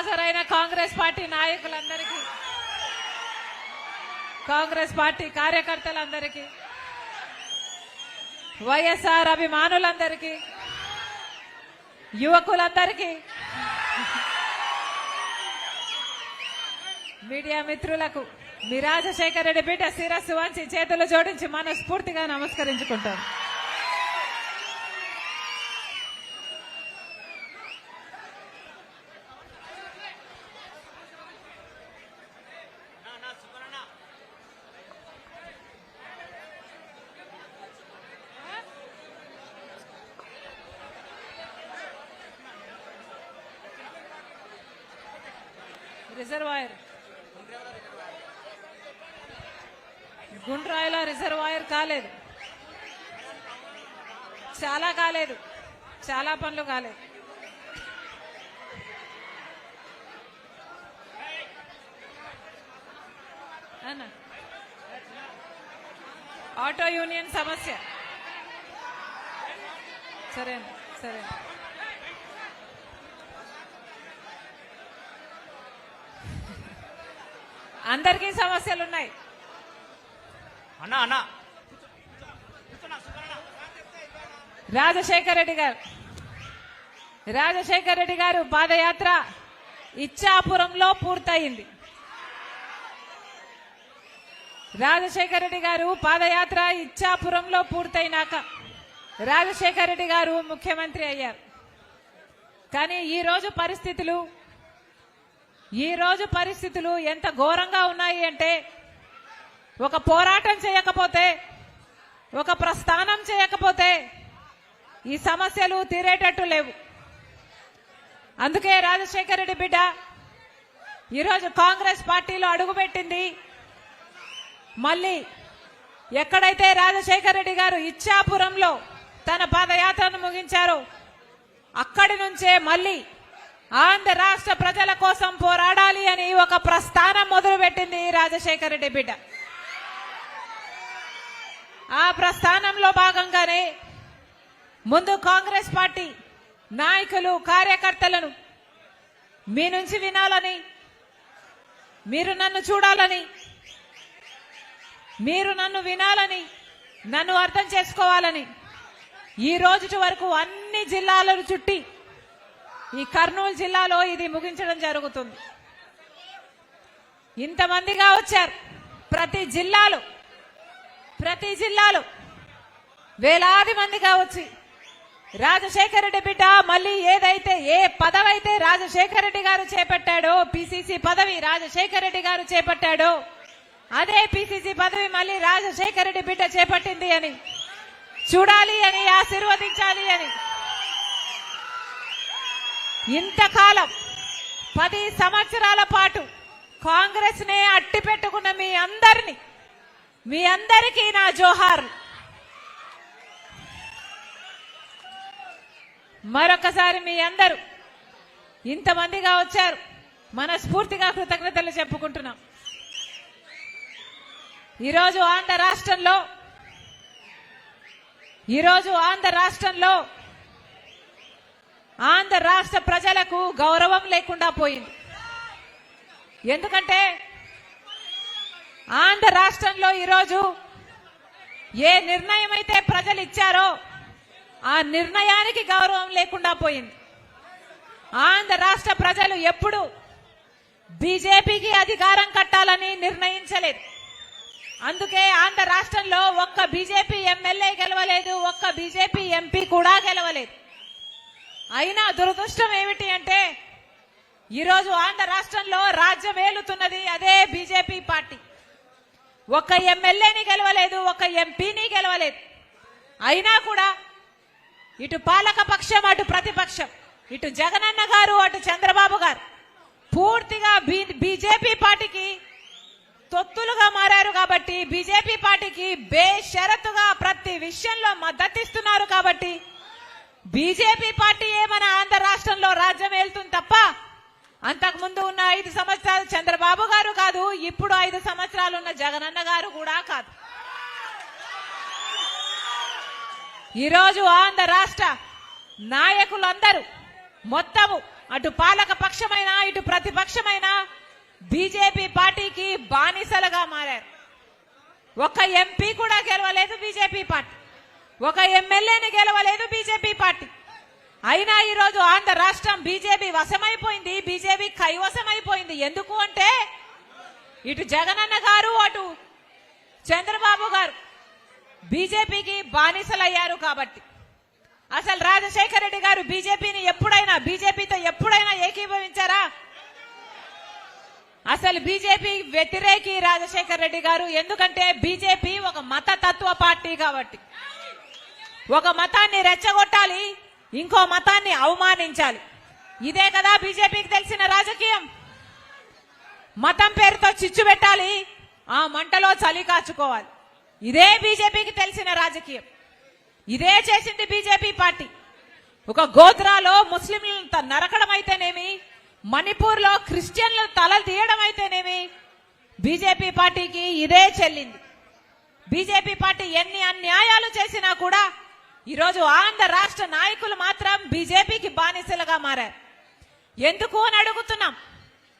హాజరైన కాంగ్రెస్ పార్టీ నాయకులందరికీ కాంగ్రెస్ పార్టీ కార్యకర్తలందరికీ వైఎస్ఆర్ అభిమానులందరికీ యువకులందరికీ మీడియా మిత్రులకు మీ రాజశేఖర రెడ్డి బిడ్డ శిరస్సు వంచి చేతులు జోడించి మనస్ఫూర్తిగా నమస్కరించుకుంటాను చాలా కాలేదు. చాలా పనులు కాలేదు. ఆటో యూనియన్ సమస్య. సరే సరే. అందరికీ సమస్యలు ఉన్నాయి అన్నా అన్నా. రాజశేఖర రెడ్డి గారు. రాజశేఖర రెడ్డి గారు పాదయాత్ర ఇచ్చాపురంలో పూర్తయింది. రాజశేఖర రెడ్డి గారు పాదయాత్ర ఇచ్చాపురంలో పూర్తయినాక రాజశేఖర రెడ్డి గారు ముఖ్యమంత్రి అయ్యారు. కానీ ఈరోజు పరిస్థితులు ఈ రోజు పరిస్థితులు ఎంత ఘోరంగా ఉన్నాయి అంటే ఒక పోరాటం చేయకపోతే ఒక ప్రస్థానం చేయకపోతే ఈ సమస్యలు తీరేటట్టు లేవు. అందుకే రాజశేఖర రెడ్డి బిడ్డ ఈరోజు కాంగ్రెస్ పార్టీలో అడుగుపెట్టింది మళ్ళీ ఎక్కడైతే రాజశేఖర రెడ్డి గారు ఇచ్చాపురంలో తన పాదయాత్రను ముగించారో అక్కడి నుంచే మళ్ళీ ఆంధ్ర రాష్ట్ర ప్రజల కోసం పోరాడాలి అని ఒక ప్రస్థానం మొదలుపెట్టింది రాజశేఖర రెడ్డి బిడ్డ. ఆ ప్రస్థానంలో భాగంగానే ముందు కాంగ్రెస్ పార్టీ నాయకులు కార్యకర్తలను మీ నుంచి వినాలని మీరు నన్ను చూడాలని మీరు నన్ను వినాలని నన్ను అర్థం చేసుకోవాలని ఈ రోజు వరకు అన్ని జిల్లాలను చుట్టి ఈ కర్నూలు జిల్లాలో ఇది ముగించడం జరుగుతుంది. ఇంతమందిగా వచ్చారు ప్రతి జిల్లాలో ప్రతి జిల్లాలో వేలాది మందిగా వచ్చి రాజశేఖర రెడ్డి బిడ్డ మళ్ళీ ఏదైతే ఏ పదవైతే రాజశేఖర రెడ్డి గారు చేపట్టాడో పిసిసి పదవి రాజశేఖర రెడ్డి గారు చేపట్టాడో అదే పిసిసి పదవి మళ్ళీ రాజశేఖర రెడ్డి బిడ్డ చేపట్టింది అని. చూడాలి అని ఆశీర్వదించాలి అని. ఇంతకాలం పది సంవత్సరాల పాటు కాంగ్రెస్ నే అట్టి పెట్టుకున్న మీ అందరినీ మీ అందరికీ నా జోహార్లు. మరొకసారి మీ అందరూ ఇంతమందిగా వచ్చారు. మనస్ఫూర్తిగా కృతజ్ఞతలు చెప్పుకుంటున్నాం. ఈరోజు ఆంధ్ర రాష్ట్రంలో ఈరోజు ఆంధ్ర రాష్ట్రంలో ఆంధ్ర రాష్ట్ర ప్రజలకు గౌరవం లేకుండా పోయింది. ఎందుకంటే ఆంధ్ర రాష్ట్రంలో ఈరోజు ఏ నిర్ణయం అయితే ప్రజలు ఇచ్చారో ఆ నిర్ణయానికి గౌరవం లేకుండా పోయింది. ఆంధ్ర రాష్ట్ర ప్రజలు ఎప్పుడు బీజేపీకి అధికారం కట్టాలని నిర్ణయించలేదు. అందుకే ఆంధ్ర రాష్ట్రంలో ఒక్క బీజేపీ ఎమ్మెల్యే గెలవలేదు ఒక్క బీజేపీ ఎంపీ కూడా గెలవలేదు. అయినా దురదృష్టం ఏమిటి అంటే ఈరోజు ఆంధ్ర రాష్ట్రంలో రాజ్యం ఏలుతున్నది అదే బీజేపీ పార్టీ. ఒక్క ఎమ్మెల్యేని గెలవలేదు ఒక ఎంపీని గెలవలేదు. అయినా కూడా ఇటు పాలక పక్షం అటు ప్రతిపక్షం. ఇటు జగనన్న గారు అటు చంద్రబాబు గారు. పూర్తిగా బీజేపీ పార్టీకి తొత్తులుగా మారారు కాబట్టి బీజేపీ పార్టీకి బేషరతుగా ప్రతి విషయంలో మద్దతిస్తున్నారు కాబట్టి బీజేపీ పార్టీ ఏమైనా ఆంధ్ర రాష్ట్రంలో రాజ్యం వెళ్తుంది తప్ప అంతకు ముందు ఉన్న ఐదు సంవత్సరాలు చంద్రబాబు గారు కాదు ఇప్పుడు ఐదు సంవత్సరాలు ఉన్న జగనన్న గారు కూడా కాదు. ఈరోజు ఆంధ్ర రాష్ట్ర నాయకులందరూ మొత్తము అటు పాలక పక్షమైన ఇటు ప్రతిపక్షమైన బీజేపీ పార్టీకి బానిసలుగా మారారు. ఒక ఎంపీ కూడా గెలవలేదు బీజేపీ పార్టీ. ఒక ఎమ్మెల్యేని గెలవలేదు బీజేపీ పార్టీ. అయినా ఈరోజు ఆంధ్ర రాష్ట్రం బీజేపీ వశమైపోయింది బీజేపీ కైవశమైపోయింది. ఎందుకు అంటే ఇటు జగనన్న గారు అటు చంద్రబాబు గారు బీజేపీకి బానిసలయ్యారు కాబట్టి. అసలు రాజశేఖర రెడ్డి గారు బీజేపీని ఎప్పుడైనా బీజేపీతో ఎప్పుడైనా ఏకీభవించారా? అసలు బీజేపీ వ్యతిరేకి రాజశేఖర రెడ్డి గారు ఎందుకంటే బీజేపీ ఒక మత తత్వ పార్టీ కాబట్టి. ఒక మతాన్ని రెచ్చగొట్టాలి ఇంకో మతాన్ని అవమానించాలి. ఇదే కదా బీజేపీకి తెలిసిన రాజకీయం. మతం పేరుతో చిచ్చు పెట్టాలి ఆ మంటలో చలి కాచుకోవాలి. ఇదే బీజేపీకి తెలిసిన రాజకీయం. ఇదే చేసింది బీజేపీ పార్టీ. ఒక గోత్రాలో ముస్లింలను త- నరకడం అయితేనేమి మణిపూర్లో క్రిస్టియన్లు తలలు తీయడం అయితేనేమి బీజేపీ పార్టీకి ఇదే చెల్లింది. బీజేపీ పార్టీ ఎన్ని అన్యాయాలు చేసినా కూడా ఈరోజు ఆంధ్ర రాష్ట్ర నాయకులు మాత్రం బీజేపీకి బానిసలుగా మారారు. ఎందుకు అని అడుగుతున్నాం.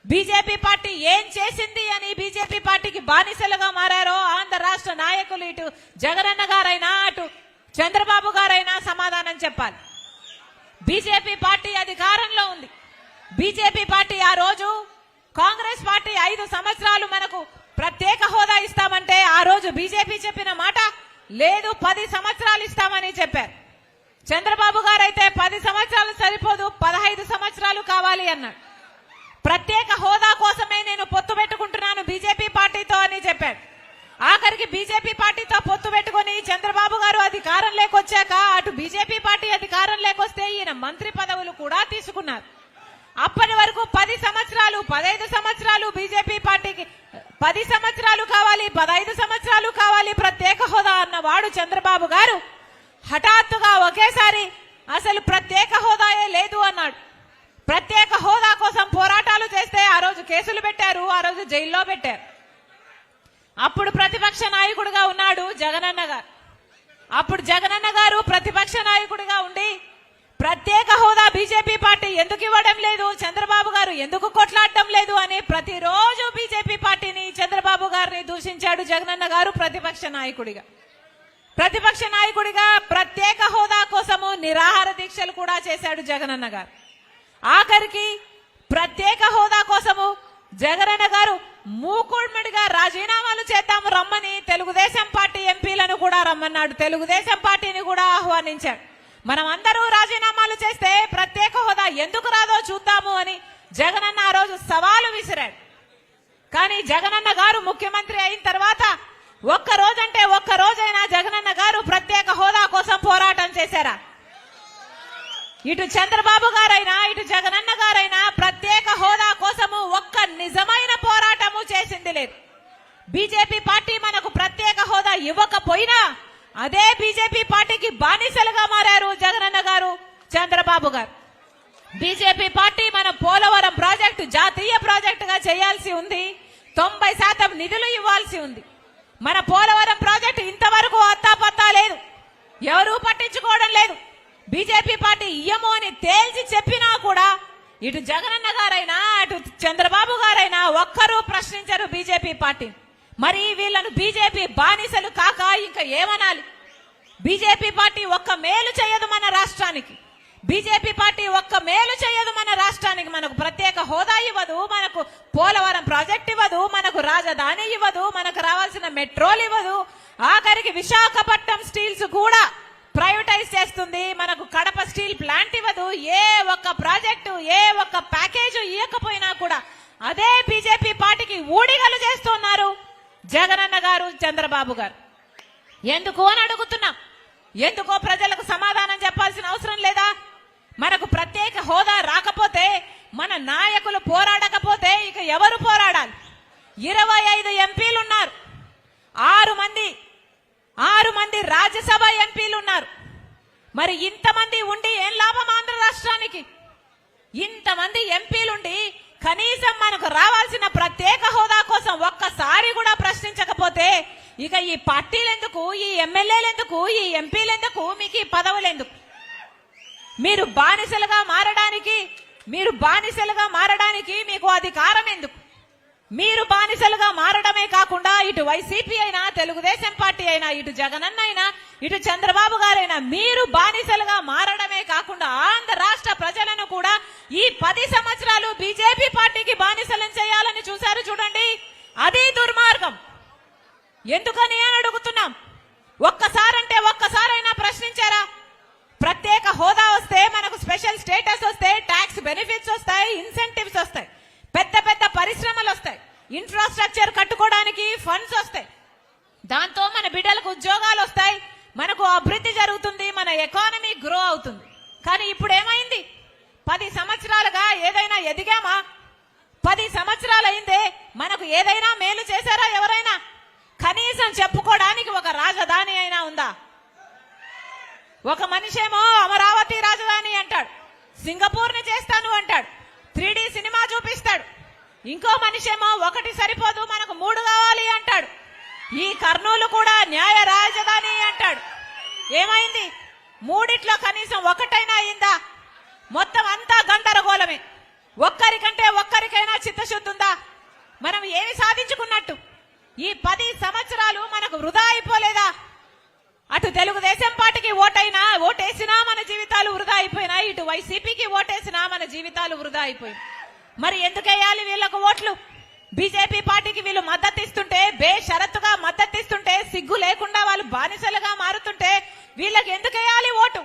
బీజేపీ పార్టీ ఏం చేసింది అని బీజేపీ పార్టీకి బానిసలుగా మారారో ఆంధ్ర రాష్ట్ర నాయకులు ఇటు జగనన్న గారైనా అటు చంద్రబాబు గారైనా సమాధానం చెప్పాలి. బీజేపీ పార్టీ అధికారంలో ఉంది. బీజేపీ పార్టీ ఆ రోజు కాంగ్రెస్ పార్టీ ఐదు సంవత్సరాలు మనకు ప్రత్యేక హోదా ఇస్తామంటే ఆ రోజు బీజేపీ చెప్పిన మాట లేదు పది సంవత్సరాలు ఇస్తామని చెప్పారు. చంద్రబాబు గారు అయితే పది సంవత్సరాలు సరిపోదు పదహైదు సంవత్సరాలు కావాలి అన్నాడు. ప్రత్యేక హోదా కోసమే నేను పొత్తు పెట్టుకుంటున్నాను బీజేపీ పార్టీతో అని చెప్పాడు ఆఖరికి బీజేపీ పార్టీతో పొత్తు పెట్టుకొని చంద్రబాబు గారు అధికారం లేకొచ్చాక అటు బీజేపీ పార్టీ అధికారం లేకొస్తే ఈయన మంత్రి పదవులు కూడా తీసుకున్నారు. అప్పటి వరకు పది సంవత్సరాలు పదైదు సంవత్సరాలు బీజేపీ పార్టీకి పది సంవత్సరాలు కావాలి పదైదు సంవత్సరాలు కావాలి ప్రత్యేక హోదా అన్నవాడు చంద్రబాబు గారు హఠాత్తుగా ఒకేసారి అసలు ప్రత్యేక హోదాయే లేదు అన్నాడు. ప్రత్యేక హోదా కోసం పోరాటాలు చేస్తే ఆ రోజు కేసులు పెట్టారు ఆ రోజు జైల్లో పెట్టారు. అప్పుడు ప్రతిపక్ష నాయకుడిగా ఉన్నాడు జగనన్న గారు. అప్పుడు జగనన్న గారు ప్రతిపక్ష నాయకుడిగా ఉండి ప్రత్యేక హోదా బీజేపీ పార్టీ ఎందుకు ఇవ్వడం లేదు చంద్రబాబు గారు ఎందుకు కొట్లాడటం లేదు అని ప్రతిరోజు బీజేపీ పార్టీని చంద్రబాబు గారిని దూషించాడు జగనన్న గారు ప్రతిపక్ష నాయకుడిగా. ప్రతిపక్ష నాయకుడిగా ప్రత్యేక హోదా కోసము నిరాహార దీక్షలు కూడా చేశాడు జగనన్న గారు. ఆఖరికి ప్రత్యేక హోదా కోసము జగనన్న గారు మూకుడ్మిడిగా రాజీనామాలు చేద్దాము రమ్మని తెలుగుదేశం పార్టీ ఎంపీలను కూడా రమ్మన్నాడు. తెలుగుదేశం పార్టీని కూడా ఆహ్వానించాడు. మనం అందరూ రాజీనామాలు చేస్తే ప్రత్యేక హోదా ఎందుకు రాదో చూద్దాము అని జగనన్న ఆ రోజు సవాలు విసిరాడు. కానీ జగనన్న గారు ముఖ్యమంత్రి అయిన తర్వాత ఒక్క రోజంటే ఒక్క రోజైనా జగనన్న గారు ప్రత్యేక హోదా కోసం పోరాటం చేశారా? ఇటు చంద్రబాబు గారైనా ఇటు జగనన్న గారైనా ప్రత్యేక హోదా కోసము ఒక్క నిజమైన పోరాటము చేసింది లేదు. బీజేపీ పార్టీ మనకు ప్రత్యేక హోదా ఇవ్వకపోయినా అదే బీజేపీ పార్టీకి బానిసలుగా మారారు జగనన్న గారు చంద్రబాబు గారు. బీజేపీ పార్టీ మన పోలవరం ప్రాజెక్టు జాతీయ ప్రాజెక్టుగా చేయాల్సి ఉంది. తొంభై శాతం నిధులు ఇవ్వాల్సి ఉంది. మన పోలవరం ప్రాజెక్టు ఇంతవరకు అత్తాపత్తా లేదు. ఎవరూ పట్టించుకోవడం లేదు. బీజేపీ పార్టీ ఇయ్యము అని తేల్చి చెప్పినా కూడా ఇటు జగనన్న గారైనా అటు చంద్రబాబు గారైనా ఒక్కరూ ప్రశ్నించరు బీజేపీ పార్టీ. మరి వీళ్ళను బీజేపీ బానిసలు కాక ఇంకా ఏమనాలి? బీజేపీ పార్టీ ఒక్క మేలు చేయదు మన రాష్ట్రానికి. బీజేపీ పార్టీ ఒక్క మేలు చేయదు మన రాష్ట్రానికి. మనకు ప్రత్యేక హోదా ఇవ్వదు మనకు పోలవరం ప్రాజెక్ట్ ఇవ్వదు మనకు రాజధాని ఇవ్వదు మనకు రావాల్సిన మెట్రోలు ఇవ్వదు. ఆఖరికి విశాఖపట్నం స్టీల్స్ కూడా ప్రైవేటైజ్ చేస్తుంది. మనకు కడప స్టీల్ ప్లాంట్ ఇవ్వదు. ఏ ఒక్క ప్రాజెక్టు ఏ ఒక్క ప్యాకేజ్ ఇవ్వకపోయినా కూడా అదే బీజేపీ పార్టీకి ఊడిగలు చేస్తున్నారు. జగనన్న గారు చంద్రబాబు గారు. ఎందుకు అని అడుగుతున్నా. ఎందుకో ప్రజలకు సమాధానం చెప్పాల్సిన అవసరం లేదా? మనకు ప్రత్యేక హోదా రాకపోతే మన నాయకులు పోరాడకపోతే ఇక ఎవరు పోరాడాలి? ఇరవై ఐదు ఎంపీలు ఉన్నారు. ఆరు మంది ఆరు మంది రాజ్యసభ ఎంపీలు ఉన్నారు. మరి ఇంతమంది ఉండి ఏం లాభం ఆంధ్ర రాష్ట్రానికి? ఇంతమంది ఎంపీలుండి కనీసం మనకు రావాల్సిన ప్రత్యేక హోదా కోసం ఒక్కసారి కూడా ప్రశ్నించకపోతే ఇక ఈ పార్టీలు ఎందుకు ఈ ఎమ్మెల్యేలు ఎందుకు ఈ ఎంపీలు ఎందుకు మీకు ఈ పదవులు ఎందుకు మీరు బానిసలుగా మారడానికి మీరు బానిసలుగా మారడానికి మీకు అధికారం ఎందుకు? మీరు బానిసలుగా మారడమే కాకుండా ఇటు వైసీపీ అయినా తెలుగుదేశం పార్టీ అయినా ఇటు జగనన్న అయినా ఇటు చంద్రబాబు గారైనా మీరు బానిసలుగా మారడమే కాకుండా ఆంధ్ర రాష్ట్ర ప్రజలను కూడా ఈ పది సంవత్సరాలు బీజేపీ పార్టీకి బానిసలను చేయాలని చూశారు చూడండి. అది దుర్మార్గం. ఎందుకని అని అడుగుతున్నాం. ఒక్కసారంటే ఒక్కసారైనా ప్రశ్నించారా? ప్రత్యేక హోదా వస్తే మనకు స్పెషల్ స్టేటస్ వస్తే ట్యాక్స్ బెనిఫిట్స్ వస్తాయి ఇన్సెంటివ్స్ వస్తాయి. పెద్ద పెద్ద పరిశ్రమలు వస్తాయి. ఇన్ఫ్రాస్ట్రక్చర్ కట్టుకోవడానికి ఫండ్స్ వస్తాయి. దాంతో మన బిడ్డలకు ఉద్యోగాలు వస్తాయి. మనకు అభివృద్ధి జరుగుతుంది మన ఎకానమీ గ్రో అవుతుంది. కానీ ఇప్పుడు ఏమైంది? పది సంవత్సరాలుగా ఏదైనా ఎదిగామా? పది సంవత్సరాలు అయిందే మనకు ఏదైనా మేలు చేశారా ఎవరైనా? కనీసం చెప్పుకోవడానికి ఒక రాజధాని అయినా ఉందా? ఒక మనిషేమో అమరావతి రాజధాని అంటాడు. సింగపూర్ని చేస్తాను అంటాడు. త్రీ సినిమా చూపిస్తాడు. ఇంకో మనిషేమో ఒకటి సరిపోదు మనకు మూడు కావాలి అంటాడు. ఈ కర్నూలు కూడా న్యాయ రాజధాని అంటాడు. ఏమైంది? మూడిట్లో కనీసం ఒకటైనా అయిందా? మొత్తం అంతా గందరగోళమే. ఒక్కరికంటే ఒక్కరికైనా చిత్తశుద్ధి ఉందా? మనం ఏమి సాధించుకున్నట్టు? ఈ పది సంవత్సరాలు మనకు వృధా అయిపోలేదా? అటు తెలుగుదేశం పార్టీకి ఓటైనా ఓటేసినా మన జీవితాలు వృధా అయిపోయినాయి ఇటు వైసీపీ ఓటేసినా మన జీవితాలు వృధా అయిపోయి. మరి ఎందుకు వేయాలి వీళ్ళకు ఓట్లు? బీజేపీ పార్టీకి వీళ్ళు మద్దతు ఇస్తుంటే బేషరత్తుగా మద్దతు ఇస్తుంటే సిగ్గు లేకుండా వాళ్ళు బానిసలుగా మారుతుంటే వీళ్ళకి ఎందుకు వేయాలి ఓటు?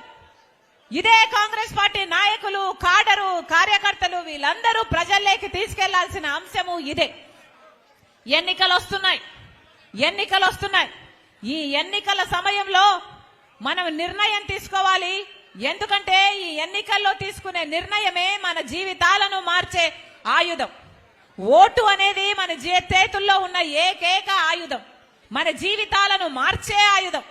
ఇదే కాంగ్రెస్ పార్టీ నాయకులు కాడరు కార్యకర్తలు వీళ్ళందరూ ప్రజల్లోకి తీసుకెళ్ళాల్సిన అంశము ఇదే. ఎన్నికలు వస్తున్నాయి ఎన్నికలు వస్తున్నాయి ఈ ఎన్నికల సమయంలో మనం నిర్ణయం తీసుకోవాలి. ఎందుకంటే ఈ ఎన్నికల్లో తీసుకునే నిర్ణయమే మన జీవితాలను మార్చే ఆయుధం. ఓటు అనేది మన చేతుల్లో ఉన్న ఏకైక ఆయుధం. మన జీవితాలను మార్చే ఆయుధం.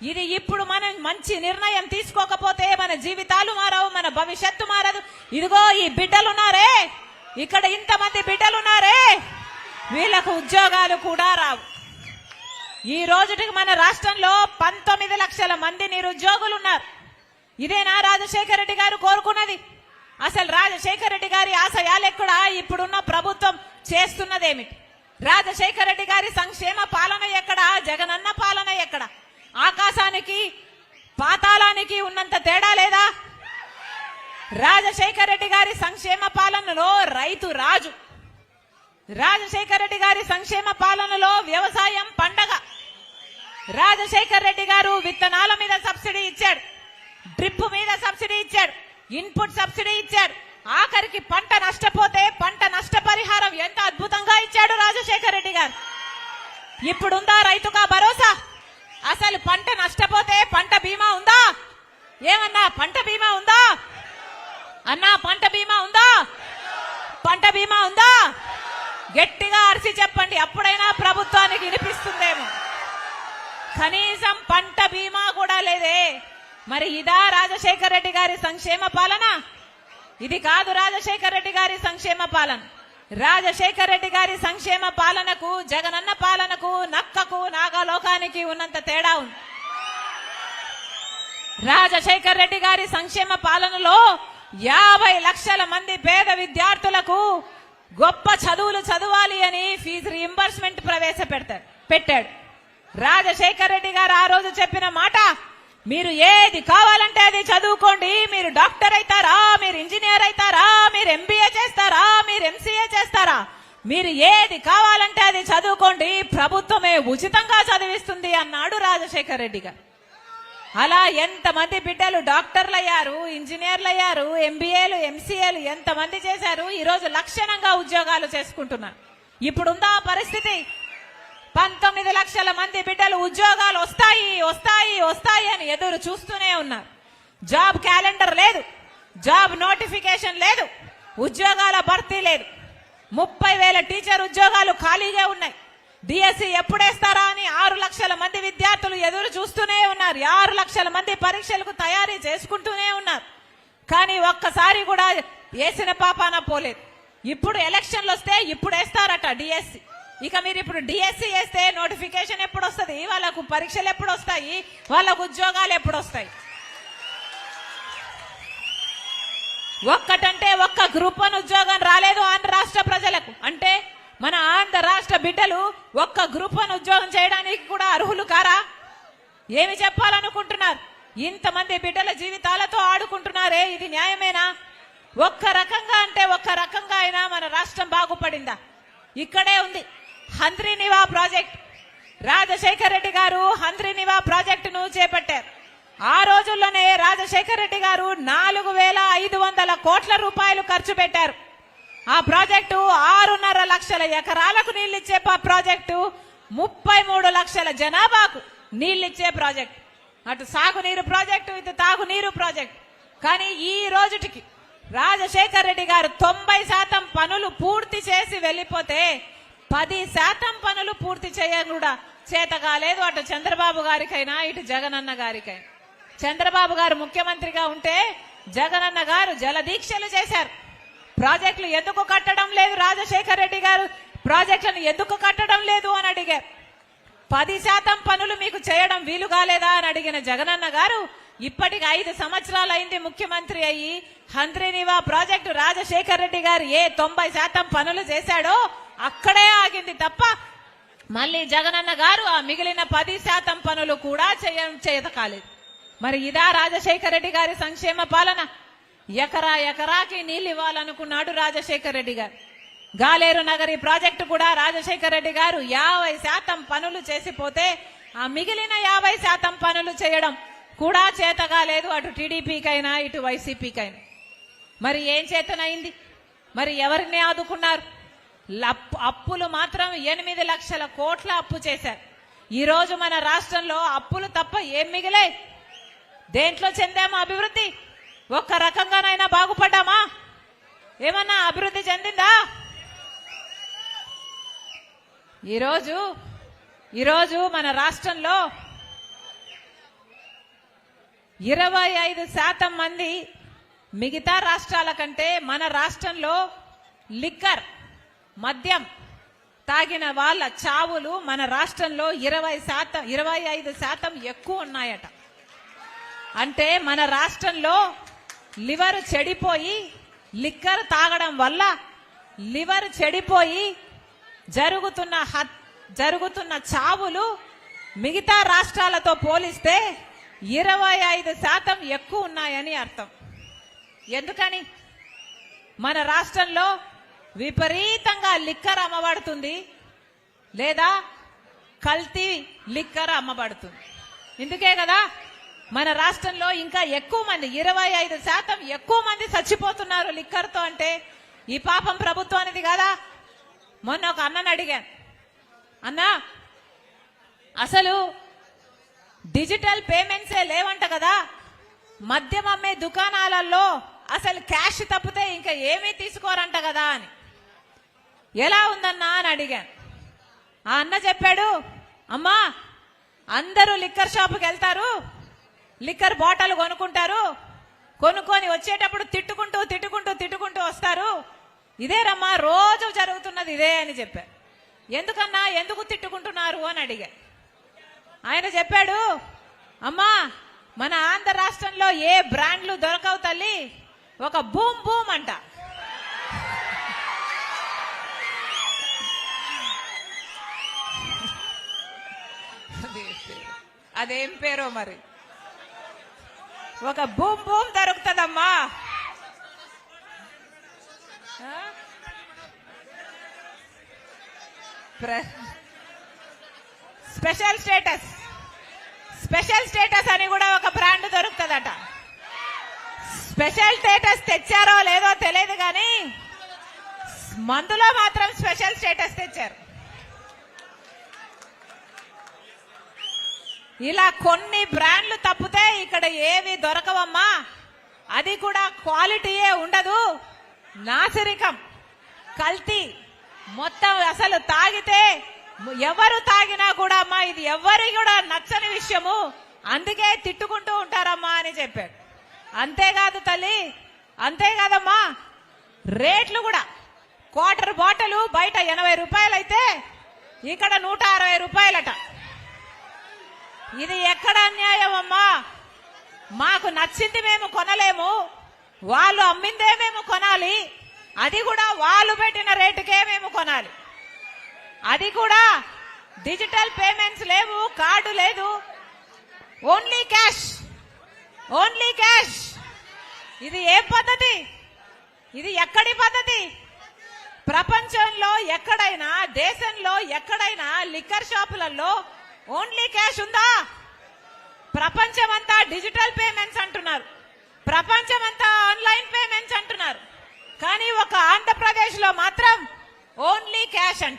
ఇది ఇప్పుడు మనం మంచి నిర్ణయం తీసుకోకపోతే మన జీవితాలు మారవు మన భవిష్యత్తు మారదు. ఇదిగో ఈ బిడ్డలున్నారే! ఇక్కడ ఇంతమంది బిడ్డలున్నారే! వీళ్ళకు ఉద్యోగాలు కూడా రావు. ఈ రోజుటికి మన రాష్ట్రంలో పంతొమ్మిది లక్షల మంది నిరుద్యోగులు ఉన్నారు ఇదేనా రాజశేఖర రెడ్డి గారు కోరుకున్నది? అసలు రాజశేఖర రెడ్డి గారి ఆశయాలు ఎక్కడ? ఇప్పుడున్న ప్రభుత్వం చేస్తున్నదేమిటి రాజశేఖర రెడ్డి గారి సంక్షేమ పాలన ఎక్కడ? జగనన్న పాలన ఎక్కడ? ఆకాశానికి పాతాళానికి ఉన్నంత తేడా లేదా? రాజశేఖర రెడ్డి గారి సంక్షేమ పాలనలో రైతు రాజు. రాజశేఖర రెడ్డి గారి సంక్షేమ పాలనలో వ్యవసాయం పండగ. రాజశేఖర రెడ్డి గారు విత్తనాల మీద సబ్సిడీ ఇచ్చాడు. డ్రిప్ మీద సబ్సిడీ ఇచ్చాడు. ఇన్పుట్ సబ్సిడీ ఇచ్చాడు. ఆఖరికి పంట నష్టపోతే పంట నష్టపరిహారం ఎంత అద్భుతంగా ఇచ్చాడు రాజశేఖర రెడ్డి గారు. ఇప్పుడుందా రైతుగా భరోసా? అసలు పంట నష్టపోతే పంట బీమా ఉందా? ఏమన్నా పంట బీమా ఉందా? అన్నా పంట బీమా ఉందా? పంట బీమా ఉందా? గట్టిగా అరిచి చెప్పండి అప్పుడైనా ప్రభుత్వానికి వినిపిస్తుందేమో. కనీసం పంట బీమా కూడా లేదే. మరి ఇదా రాజశేఖర రెడ్డి గారి సంక్షేమ పాలన? ఇది కాదు రాజశేఖర రెడ్డి గారి సంక్షేమ పాలన. రాజశేఖర రెడ్డి గారి సంక్షేమ పాలనకు జగనన్న పాలనకు నక్కకు నాగలోకానికి ఉన్నంత తేడా ఉంది. రాజశేఖర రెడ్డి గారి సంక్షేమ పాలనలో యాభై లక్షల మంది పేద విద్యార్థులకు గొప్ప చదువులు చదవాలి అని ఫీజు రియంబర్స్మెంట్ ప్రవేశపెడతాడు పెట్టాడు. రాజశేఖర రెడ్డి గారు ఆ రోజు చెప్పిన మాట మీరు ఏది కావాలంటే అది చదువుకోండి. మీరు డాక్టర్ అవుతారా? మీరు ఇంజనీర్ అవుతారా? మీరు ఎంబీఏ చేస్తారా? మీరు ఎంసీఏ చేస్తారా? మీరు ఏది కావాలంటే అది చదువుకోండి. ప్రభుత్వమే ఉచితంగా చదివిస్తుంది అన్నాడు రాజశేఖర్ రెడ్డి గారు. అలా ఎంతమంది బిడ్డలు డాక్టర్లు అయ్యారు ఇంజనీర్లు అయ్యారు ఎంబీఏలు ఎంసీఏలు ఎంతమంది చేశారు? ఈరోజు లక్షణంగా ఉద్యోగాలు చేసుకుంటున్నారు. ఇప్పుడుందా పరిస్థితి? పంతొమ్మిది లక్షల మంది బిడ్డలు ఉద్యోగాలు వస్తాయి వస్తాయి వస్తాయి అని ఎదురు చూస్తూనే ఉన్నారు. జాబ్ క్యాలెండర్ లేదు జాబ్ నోటిఫికేషన్ లేదు ఉద్యోగాల భర్తీ లేదు. ముప్పై వేల టీచర్ ఉద్యోగాలు ఖాళీగా ఉన్నాయి. డిఎస్సి ఎప్పుడేస్తారా అని ఆరు లక్షల మంది విద్యార్థులు ఎదురు చూస్తూనే ఉన్నారు. ఆరు లక్షల మంది పరీక్షలకు తయారీ చేసుకుంటూనే ఉన్నారు. కానీ ఒక్కసారి కూడా వేసిన పాపాన పోలేదు. ఇప్పుడు ఎలక్షన్లు వస్తే ఇప్పుడు వేస్తారట డిఎస్సి. ఇక మీరు ఇప్పుడు డిఎస్సి చేస్తే నోటిఫికేషన్ ఎప్పుడు వస్తుంది వాళ్ళకు పరీక్షలు ఎప్పుడు వస్తాయి వాళ్ళకు ఉద్యోగాలు ఎప్పుడు వస్తాయి ఒక్కటంటే ఒక్క గ్రూప్ వన్ ఉద్యోగం రాలేదు ఆంధ్ర రాష్ట్ర ప్రజలకు. అంటే మన ఆంధ్ర రాష్ట్ర బిడ్డలు ఒక్క గ్రూప్ వన్ ఉద్యోగం చేయడానికి కూడా అర్హులు కారా? ఏమి చెప్పాలనుకుంటున్నారు? ఇంతమంది బిడ్డల జీవితాలతో ఆడుకుంటున్నారే ఇది న్యాయమేనా? ఒక్క రకంగా అంటే ఒక్క రకంగా అయినా మన రాష్ట్రం బాగుపడిందా? ఇక్కడే ఉంది. హంద్రీనివా ప్రాజెక్ట్. రాజశేఖర్ రెడ్డి గారు హంద్రీనివా ప్రాజెక్టును చేపట్టారు. ఆ రోజుల్లోనే రాజశేఖర్ రెడ్డి గారు నాలుగు వేల ఐదు వందల కోట్ల రూపాయలు ఖర్చు పెట్టారు. ఆ ప్రాజెక్టు ఆరున్నర లక్షల ఎకరాలకు నీళ్ళిచ్చే ప్రాజెక్టు ముప్పై మూడు లక్షల జనాభాకు నీళ్ళిచ్చే ప్రాజెక్ట్. అటు సాగునీరు ప్రాజెక్టు ఇటు తాగునీరు ప్రాజెక్ట్. కానీ ఈ రోజుటికి రాజశేఖర్ రెడ్డి గారు తొంభై శాతం పనులు పూర్తి చేసి వెళ్ళిపోతే పది శాతం పనులు పూర్తి చేయడం కూడా చేత కాలేదు అటు చంద్రబాబు గారికైనా ఇటు జగనన్న గారికైనా. చంద్రబాబు గారు ముఖ్యమంత్రిగా ఉంటే జగనన్న గారు జలదీక్షలు చేశారు. ప్రాజెక్టులు ఎందుకు కట్టడం లేదు రాజశేఖర్ రెడ్డి గారు? ప్రాజెక్టులను ఎందుకు కట్టడం లేదు అని అడిగారు. పది శాతం పనులు మీకు చేయడం వీలు కాలేదా అని అడిగిన జగనన్న గారు ఇప్పటికి ఐదు సంవత్సరాలు అయింది ముఖ్యమంత్రి అయ్యి హంద్రీనివా ప్రాజెక్టు రాజశేఖర్ రెడ్డి గారు ఏ తొంభై శాతం పనులు చేశాడో అక్కడే ఆగింది తప్ప మళ్ళీ జగనన్న గారు ఆ మిగిలిన పది శాతం పనులు కూడా చేయ చేత కాలేదు మరి ఇదా రాజశేఖర రెడ్డి గారి సంక్షేమ పాలన? ఎకరా ఎకరాకి నీళ్ళు ఇవ్వాలనుకున్నాడు రాజశేఖర రెడ్డి గారు. గాలేరు నగరి ప్రాజెక్టు కూడా రాజశేఖర రెడ్డి గారు యాభై శాతం పనులు చేసిపోతే ఆ మిగిలిన యాభై శాతం పనులు చేయడం కూడా చేత కాలేదు అటు టీడీపీకైనా ఇటు వైసీపీకైనా. మరి ఏం చేతనైంది? మరి ఎవరిని ఆదుకున్నారు? అప్పులు మాత్రం ఎనిమిది లక్షల కోట్ల అప్పు చేశారు. ఈ రోజు మన రాష్ట్రంలో అప్పులు తప్ప ఏం మిగిలే దేంట్లో చెందామా అభివృద్ధి? ఒక్క రకంగానైనా బాగుపడ్డామా? ఏమన్నా అభివృద్ధి చెందిందా? ఈరోజు ఈరోజు మన రాష్ట్రంలో ఇరవై ఐదు శాతం మంది మిగతా రాష్ట్రాల కంటే మన రాష్ట్రంలో లిక్కర్ మద్యం తాగిన వాళ్ళ చావులు మన రాష్ట్రంలో ఇరవై శాతం ఇరవై ఐదు శాతం ఎక్కువ ఉన్నాయట. అంటే మన రాష్ట్రంలో లివర్ చెడిపోయి లిక్కర్ తాగడం వల్ల లివర్ చెడిపోయి జరుగుతున్న హత్ జరుగుతున్న చావులు మిగతా రాష్ట్రాలతో పోలిస్తే ఇరవై ఐదు శాతం ఎక్కువ ఉన్నాయని అర్థం. ఎందుకని? మన రాష్ట్రంలో విపరీతంగా లిక్కర్ అమ్మబడుతుంది. లేదా కల్తీ లిక్కర్ అమ్మబడుతుంది. ఇందుకే కదా మన రాష్ట్రంలో ఇంకా ఎక్కువ మంది ఇరవై ఐదు శాతం ఎక్కువ మంది చచ్చిపోతున్నారు లిక్కర్తో అంటే ఈ పాపం ప్రభుత్వానిది కదా. మొన్న ఒక అన్నని అడిగాను. అన్నా అసలు డిజిటల్ పేమెంట్సే లేవంట కదా. మద్యం అమ్మే దుకాణాలలో అసలు క్యాష్ తప్పితే ఇంకా ఏమీ తీసుకోరంట కదా అని. ఎలా ఉందన్నా అని అడిగాను. ఆ అన్న చెప్పాడు అమ్మా అందరూ లిక్కర్ షాప్కి వెళ్తారు లిక్కర్ బాటలు కొనుక్కుంటారు కొనుక్కొని వచ్చేటప్పుడు తిట్టుకుంటూ తిట్టుకుంటూ తిట్టుకుంటూ వస్తారు. ఇదేరమ్మా రోజు జరుగుతున్నది ఇదే అని చెప్పారు ఎందుకన్నా ఎందుకు తిట్టుకుంటున్నారు అని అడిగా. ఆయన చెప్పాడు అమ్మా మన ఆంధ్ర రాష్ట్రంలో ఏ బ్రాండ్లు దొరకవు తల్లి ఒక బూమ్ బూమ్ అంట. అదేం పేరో మరి? ఒక భూమ్ భూమ్ దొరుకుతుందమ్మా. ప్ర- స్పెషల్ స్టేటస్. స్పెషల్ స్టేటస్ అని కూడా ఒక బ్రాండ్ దొరుకుతుందట. స్పెషల్ స్టేటస్ తెచ్చారో లేదో తెలియదు కానీ మందులో మాత్రం స్పెషల్ స్టేటస్ తెచ్చారు. ఇలా కొన్ని బ్రాండ్లు తప్పితే ఇక్కడ ఏవి దొరకవమ్మా. అది కూడా క్వాలిటీయే ఉండదు. నాసిరికం కల్తీ మొత్తం అసలు తాగితే ఎవరు తాగినా కూడా అమ్మా ఇది ఎవరి కూడా నచ్చని విషయము. అందుకే తిట్టుకుంటూ ఉంటారమ్మా అని చెప్పాడు. అంతేకాదు తల్లి అంతేకాదమ్మా రేట్లు కూడా. క్వార్టర్ బాటిల్ బయట ఎనభై రూపాయలైతే ఇక్కడ నూట అరవై రూపాయలట. ఇది ఎక్కడ అన్యాయం అమ్మా మాకు నచ్చింది మేము కొనలేము. వాళ్ళు అమ్మిందే మేము కొనాలి. అది కూడా వాళ్ళు పెట్టిన రేటుకే మేము కొనాలి. అది కూడా డిజిటల్ పేమెంట్స్ లేవు కార్డు లేదు. Only cash. Only cash. ఇది ఏ పద్ధతి? ఇది ఎక్కడి పద్ధతి? ప్రపంచంలో ఎక్కడైనా దేశంలో ఎక్కడైనా లిక్కర్ షాపులలో ఓన్లీ క్యాష్ ఉందా? ప్రపంచమంతా డిజిటల్ పేమెంట్స్ అంటున్నారు. ప్రపంచమంతా ఆన్లైన్ పేమెంట్స్ అంటున్నారు. కానీ ఒక ఆంధ్రప్రదేశ్లో మాత్రం ఓన్లీ క్యాష్ అంట.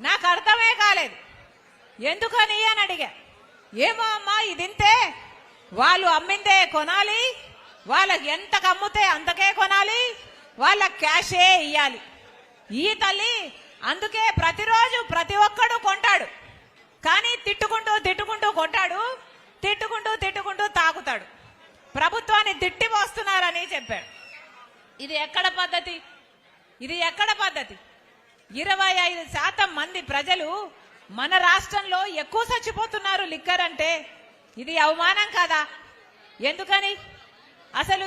నాకు అర్థమే కాలేదు. ఎందుకని అని అడిగా. ఏమో అమ్మా ఇదింతే వాళ్ళు అమ్మిందే కొనాలి వాళ్ళకి ఎంతకు అమ్ముతే అంతకే కొనాలి వాళ్ళ క్యాషే ఇయ్యాలి. ఈ తల్లి అందుకే ప్రతిరోజు ప్రతి ఒక్కడు కొంటాడు. కానీ తిట్టుకుంటూ తిట్టుకుంటూ కొట్టాడు. తిట్టుకుంటూ తిట్టుకుంటూ తాగుతాడు. ప్రభుత్వాన్ని తిట్టి పోస్తున్నారని చెప్పాడు. ఇది ఎక్కడ పద్ధతి? ఇది ఎక్కడ పద్ధతి? ఇరవై ఐదు శాతం మంది ప్రజలు మన రాష్ట్రంలో ఎక్కువ చచ్చిపోతున్నారు లిక్కర్ అంటే. ఇది అవమానం కాదా? ఎందుకని? అసలు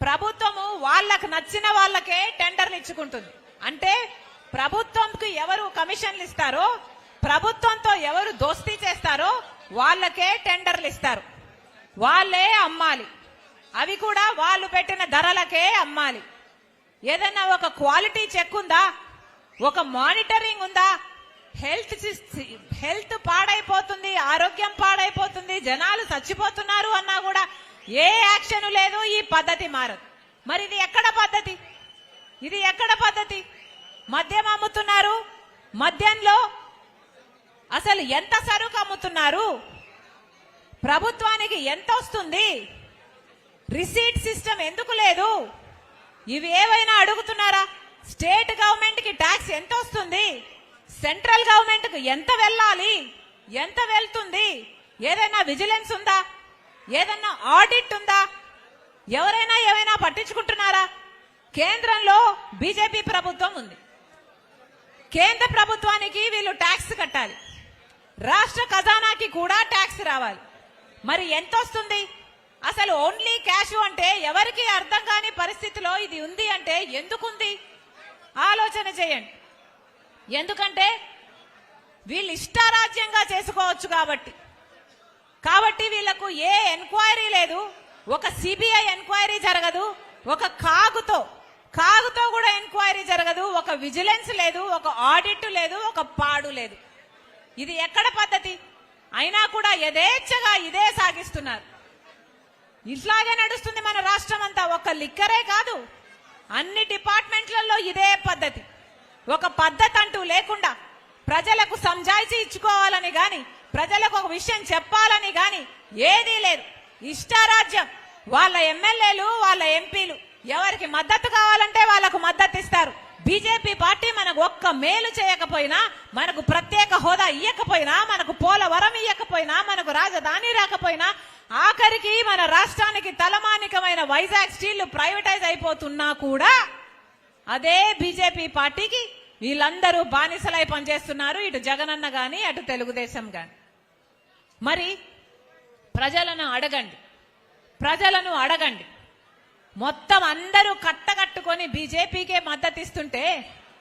ప్రభుత్వము వాళ్ళకు నచ్చిన వాళ్ళకే టెండర్లు ఇచ్చుకుంటుంది. అంటే ప్రభుత్వంకి ఎవరు కమిషన్లు ఇస్తారో ప్రభుత్వంతో ఎవరు దోస్తీ చేస్తారో వాళ్ళకే టెండర్లు ఇస్తారు. వాళ్ళే అమ్మాలి. అవి కూడా వాళ్ళు పెట్టిన ధరలకే అమ్మాలి. ఏదైనా ఒక క్వాలిటీ చెక్ ఉందా? ఒక మానిటరింగ్ ఉందా? హెల్త్ హెల్త్ పాడైపోతుంది ఆరోగ్యం పాడైపోతుంది జనాలు చచ్చిపోతున్నారు అన్నా కూడా ఏ యాక్షన్ లేదు ఈ పద్ధతి మారదు. మరి ఇది ఎక్కడ పద్ధతి? ఇది ఎక్కడ పద్ధతి? మద్యం అమ్ముతున్నారు? మద్యంలో అసలు ఎంత సరుకు అమ్ముతున్నారు? ప్రభుత్వానికి ఎంత వస్తుంది? రిసీట్ సిస్టమ్ ఎందుకు లేదు? ఇవి ఏవైనా అడుగుతున్నారా? స్టేట్ గవర్నమెంట్కి ట్యాక్స్ ఎంత వస్తుంది? సెంట్రల్ గవర్నమెంట్కు ఎంత వెళ్ళాలి? ఎంత వెళ్తుంది? ఏదైనా విజిలెన్స్ ఉందా? ఏదైనా ఆడిట్ ఉందా? ఎవరైనా ఏమైనా పట్టించుకుంటున్నారా? కేంద్రంలో బీజేపీ ప్రభుత్వం ఉంది. కేంద్ర ప్రభుత్వానికి వీళ్ళు ట్యాక్స్ కట్టాలి. రాష్ట్ర ఖజానాకి కూడా ట్యాక్స్ రావాలి. మరి ఎంత వస్తుంది అసలు ఓన్లీ క్యాష్ అంటే ఎవరికి అర్థం కాని పరిస్థితిలో ఇది ఉంది అంటే ఎందుకుంది? ఆలోచన చేయండి. ఎందుకంటే వీళ్ళు ఇష్టారాజ్యంగా చేసుకోవచ్చు కాబట్టి. కాబట్టి వీళ్ళకు ఏ ఎంక్వైరీ లేదు. ఒక సిబిఐ ఎంక్వైరీ జరగదు. ఒక కాగుతో కాగుతో కూడా ఎంక్వైరీ జరగదు. ఒక విజిలెన్స్ లేదు ఒక ఆడిట్ లేదు ఒక పాడు లేదు. ఇది ఎక్కడ పద్ధతి? అయినా కూడా యథేచ్ఛగా ఇదే సాగిస్తున్నారు. ఇట్లాగే నడుస్తుంది మన రాష్ట్రం అంతా ఒక లిక్కరే కాదు అన్ని డిపార్ట్మెంట్లలో ఇదే పద్ధతి. ఒక పద్ధతి అంటూ లేకుండా ప్రజలకు సంజాయిచి ఇచ్చుకోవాలని గాని ప్రజలకు ఒక విషయం చెప్పాలని గాని ఏదీ లేదు. ఇష్టారాజ్యం. వాళ్ళ ఎమ్మెల్యేలు వాళ్ళ ఎంపీలు ఎవరికి మద్దతు కావాలంటే వాళ్ళకు మద్దతు ఇస్తారు బీజేపీ పార్టీ మనకు ఒక్క మేలు చేయకపోయినా మనకు ప్రత్యేక హోదా ఇయ్యకపోయినా మనకు పోలవరం ఇయ్యకపోయినా మనకు రాజధాని రాకపోయినా ఆఖరికి మన రాష్ట్రానికి తలమానికమైన వైజాగ్ స్టీల్ ప్రైవేటైజ్ అయిపోతున్నా కూడా అదే బీజేపీ పార్టీకి వీళ్ళందరూ బానిసలై పనిచేస్తున్నారు. ఇటు జగనన్న గాని అటు తెలుగుదేశం గాని. మరి ప్రజలను అడగండి. ప్రజలను అడగండి. మొత్తం అందరూ కట్టగట్టుకొని బీజేపీకే మద్దతు ఇస్తుంటే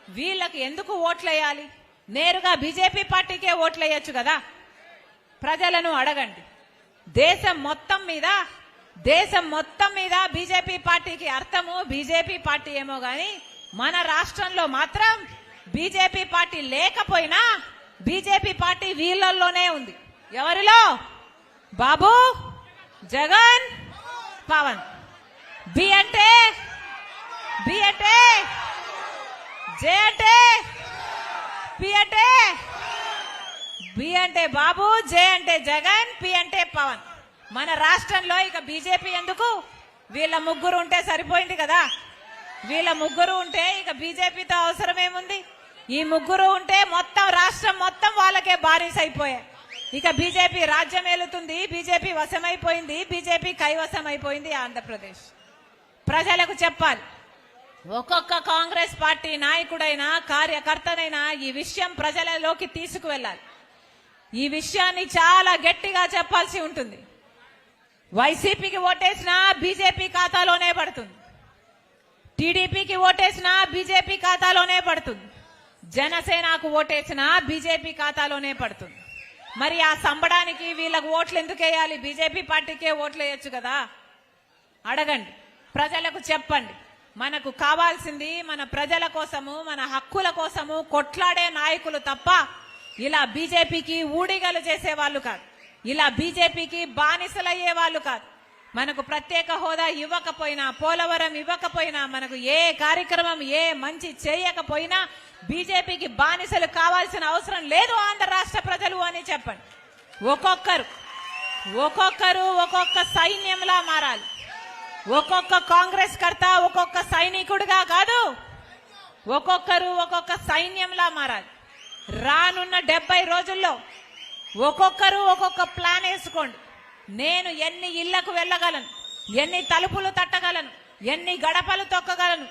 వీళ్ళకి ఎందుకు ఓట్లేయాలి? నేరుగా బీజేపీ పార్టీకే ఓట్లేయచ్చు కదా? ప్రజలను అడగండి. దేశం మొత్తం మీద దేశం మొత్తం మీద బీజేపీ పార్టీకి అర్థము బీజేపీ పార్టీ ఏమో గాని మన రాష్ట్రంలో మాత్రం బీజేపీ పార్టీ లేకపోయినా బీజేపీ పార్టీ వీళ్ళల్లోనే ఉంది. ఎవరిలో? బాబు? జగన్? పవన్? బి అంటే బి అంటే జే అంటే పి అంటే బి అంటే బాబు జే అంటే జగన్ పి అంటే పవన్. మన రాష్ట్రంలో ఇక బీజేపీ ఎందుకు? వీళ్ళ ముగ్గురు ఉంటే సరిపోయింది కదా. వీళ్ళ ముగ్గురు ఉంటే ఇక బీజేపీతో అవసరం ఏముంది ఈ ముగ్గురు ఉంటే మొత్తం రాష్ట్రం మొత్తం వాళ్ళకే బారీస్ అయిపోయాయి ఇక బీజేపీ రాజ్యం ఏలుతుంది బీజేపీ వశమైపోయింది బీజేపీ కైవశం అయిపోయింది ఆంధ్రప్రదేశ్. ప్రజలకు చెప్పాలి. ఒక్కొక్క కాంగ్రెస్ పార్టీ నాయకుడైనా కార్యకర్తనైనా ఈ విషయం ప్రజలలోకి తీసుకువెళ్ళాలి. ఈ విషయాన్ని చాలా గట్టిగా చెప్పాల్సి ఉంటుంది. వైసీపీకి ఓటేసినా బీజేపీ ఖాతాలోనే పడుతుంది. టీడీపీకి ఓటేసినా బీజేపీ ఖాతాలోనే పడుతుంది. జనసేనకు ఓటేసినా బీజేపీ ఖాతాలోనే పడుతుంది. మరి ఆ సంబడానికి వీళ్ళకు ఓట్లు ఎందుకు వేయాలి? బీజేపీ పార్టీకే ఓట్లు వేయచ్చు కదా? అడగండి. ప్రజలకు చెప్పండి. మనకు కావాల్సింది మన ప్రజల కోసము మన హక్కుల కోసము కొట్లాడే నాయకులు తప్ప ఇలా బీజేపీకి ఊడిగలు చేసే వాళ్ళు కాదు. ఇలా బీజేపీకి బానిసలయ్యే వాళ్ళు కాదు. మనకు ప్రత్యేక హోదా ఇవ్వకపోయినా పోలవరం ఇవ్వకపోయినా మనకు ఏ కార్యక్రమం ఏ మంచి చేయకపోయినా బీజేపీకి బానిసలు కావాల్సిన అవసరం లేదు ఆంధ్ర రాష్ట్ర ప్రజలు అని చెప్పండి. ఒక్కొక్కరు ఒక్కొక్కరు ఒక్కొక్క సైన్యంలా మారాలి. ఒక్కొక్క కాంగ్రెస్ కర్త ఒక్కొక్క సైనికుడిగా కాదు. ఒక్కొక్కరు ఒక్కొక్క సైన్యంలా మారాలి. రానున్న డెబ్బై రోజుల్లో ఒక్కొక్కరు ఒక్కొక్క ప్లాన్ వేసుకోండి. నేను ఎన్ని ఇళ్ళకు వెళ్ళగలను ఎన్ని తలుపులు తట్టగలను ఎన్ని గడపలు తొక్కగలను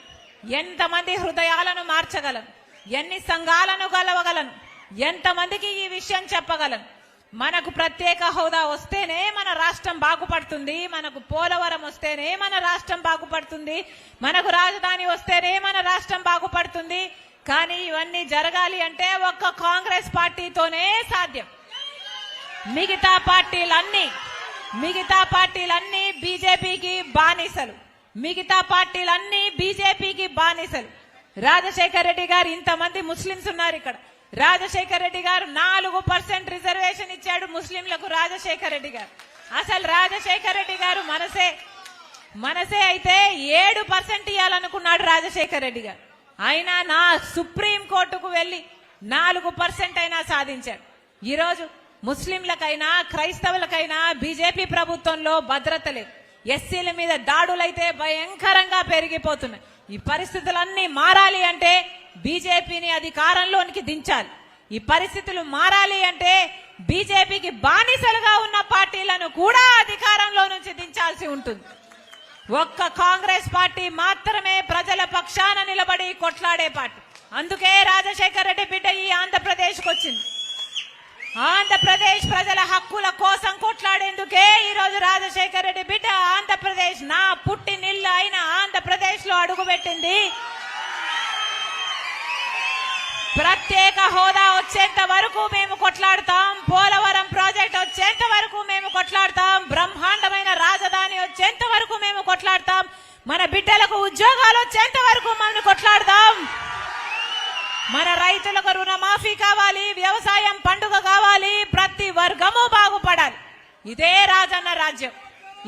ఎంతమంది హృదయాలను మార్చగలను ఎన్ని సంఘాలను గలవగలను ఎంతమందికి ఈ విషయం చెప్పగలను మనకు ప్రత్యేక హోదా వస్తేనే మన రాష్ట్రం బాగుపడుతుంది మనకు పోలవరం వస్తేనే మన రాష్ట్రం బాగుపడుతుంది మనకు రాజధాని వస్తేనే మన రాష్ట్రం బాగుపడుతుంది. కానీ ఇవన్నీ జరగాలి అంటే ఒక్క కాంగ్రెస్ పార్టీతోనే సాధ్యం. మిగతా పార్టీలన్నీ మిగతా పార్టీలన్నీ బీజేపీకి బానిసలు. మిగతా పార్టీలన్నీ బీజేపీకి బానిసలు. రాజశేఖర్ రెడ్డి గారు ఇంతమంది ముస్లింస్ ఉన్నారు ఇక్కడ. రాజశేఖర్ రెడ్డి గారు నాలుగు పర్సెంట్ రిజర్వేషన్ ఇచ్చాడు ముస్లింలకు రాజశేఖర్ రెడ్డి గారు. అసలు రాజశేఖర్ రెడ్డి గారు మనసే మనసే అయితే ఏడు పర్సెంట్ ఇవ్వాలనుకున్నాడు రాజశేఖర్ రెడ్డి గారు. అయినా నా సుప్రీం కోర్టుకు వెళ్ళి నాలుగు పర్సెంట్ అయినా సాధించాడు. ఈరోజు ముస్లింలకైనా క్రైస్తవులకైనా బీజేపీ ప్రభుత్వంలో భద్రత లేదు. ఎస్సీల మీద దాడులైతే భయంకరంగా పెరిగిపోతున్నాయి. ఈ పరిస్థితులన్నీ మారాలి అంటే బీజేపీని అధికారంలోనికి దించాలి. ఈ పరిస్థితులు మారాలి అంటే బీజేపీకి బానిసలుగా ఉన్న పార్టీలను కూడా అధికారంలో నుంచి దించాల్సి ఉంటుంది. ఒక్క కాంగ్రెస్ పార్టీ మాత్రమే ప్రజల పక్షాన నిలబడి కొట్లాడే పార్టీ. అందుకే రాజశేఖర రెడ్డి బిడ్డ ఈ ఆంధ్రప్రదేశ్కి వచ్చింది. ఆంధ్రప్రదేశ్ ప్రజల హక్కుల కోసం కొట్లాడేందుకే ఈరోజు రాజశేఖర రెడ్డి బిడ్డ ఆంధ్రప్రదేశ్ నా పుట్టినిల్లు అయిన ఆంధ్రప్రదేశ్లో అడుగుపెట్టింది ప్రత్యేక హోదా వచ్చేంత వరకు మేము కొట్లాడతాం. పోలవరం ప్రాజెక్ట్ వచ్చేంత వరకు మేము కొట్లాడతాం. బ్రహ్మాండమైన రాజధాని వచ్చేంత వరకు మేము కొట్లాడతాం. మన బిడ్డలకు ఉద్యోగాలు వచ్చేంత వరకు మనం కొట్లాడదాం మన రైతులకు రుణమాఫీ కావాలి వ్యవసాయం పండుగ కావాలి ప్రతి వర్గము బాగుపడాలి. ఇదే రాజన్న రాజ్యం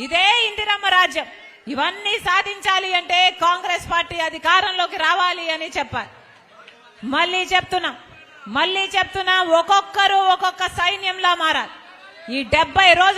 ఇదే ఇందిరమ్మ రాజ్యం. ఇవన్నీ సాధించాలి అంటే కాంగ్రెస్ పార్టీ అధికారంలోకి రావాలి అని చెప్పాలి. మళ్ళీ చెప్తున్నా మళ్ళీ చెప్తున్నా ఒక్కొక్కరు ఒక్కొక్క సైన్యంలా మారాలి. ఈ డెబ్బై రోజులు